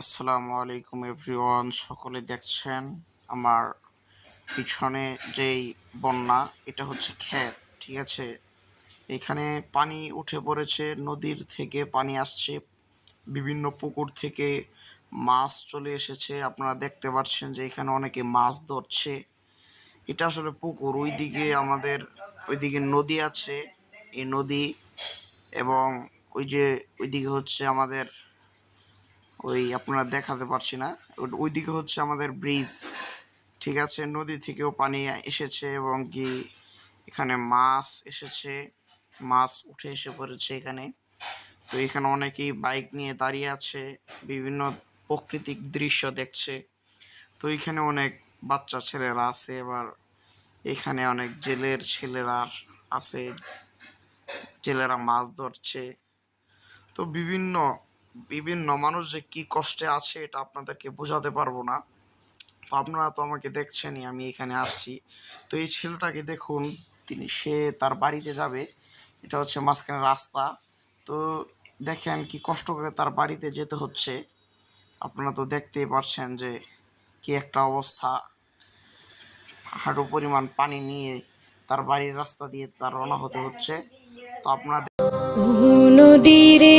আসসালামু আলাইকুম এভরিওয়ান, সকলে দেখছেন আমার পিছনে যেই বন্যা, এটা হচ্ছে ক্ষেত, ঠিক আছে? এখানে পানি উঠে পড়েছে, নদীর থেকে পানি আসছে, বিভিন্ন পুকুর থেকে মাছ চলে এসেছে। আপনারা দেখতে পাচ্ছেন যে এখানে অনেকে মাছ ধরছে। এটা আসলে পুকুর, ওইদিকে আমাদের, ওইদিকে নদী আছে, এই নদী, এবং ওই যে, ওইদিকে হচ্ছে আমাদের ওই আপনারা দেখাতে পারছি না। ওই- ওইদিকে হচ্ছে আমাদের ব্রিজ। ঠিক আছে? নদী থেকেও পানি এসেছে এবং কি এখানে মাছ এসেছে। মাছ উঠে এসে পড়েছে এখানে। তো এখানে অনেকেই বাইক নিয়ে দাঁড়িয়ে আছে, বিভিন্ন প্রাকৃতিক দৃশ্য দেখছে। তো এখানে অনেক বাচ্চা ছেলেরা আছে এবার এখানে অনেক জেলের ছেলেরা আছে। জেলেরা মাছ ধরছে। তো বিভিন্ন বিভিন্ন মানুষ যে কি কষ্টে আছে এটা আপনাদেরকে বোঝাতে পারব না। তো আপনারা তো আমাকে দেখছেনই, আমি এখানে আসছি। তো এই ছেলেটাকে দেখুন, তিনি, সে তার বাড়িতে যাবে। এটা হচ্ছে মাঝখানে রাস্তা। তো দেখেন কি কষ্ট করে তার বাড়িতে যেতে হচ্ছে। আপনারা তো দেখতেই পারছেন যে কি একটা অবস্থা। হাঁটু পরিমাণ পানি নিয়ে তার বাড়ির রাস্তা দিয়ে তার রওনা হতে হচ্ছে। তো আপনারা ও নদীরে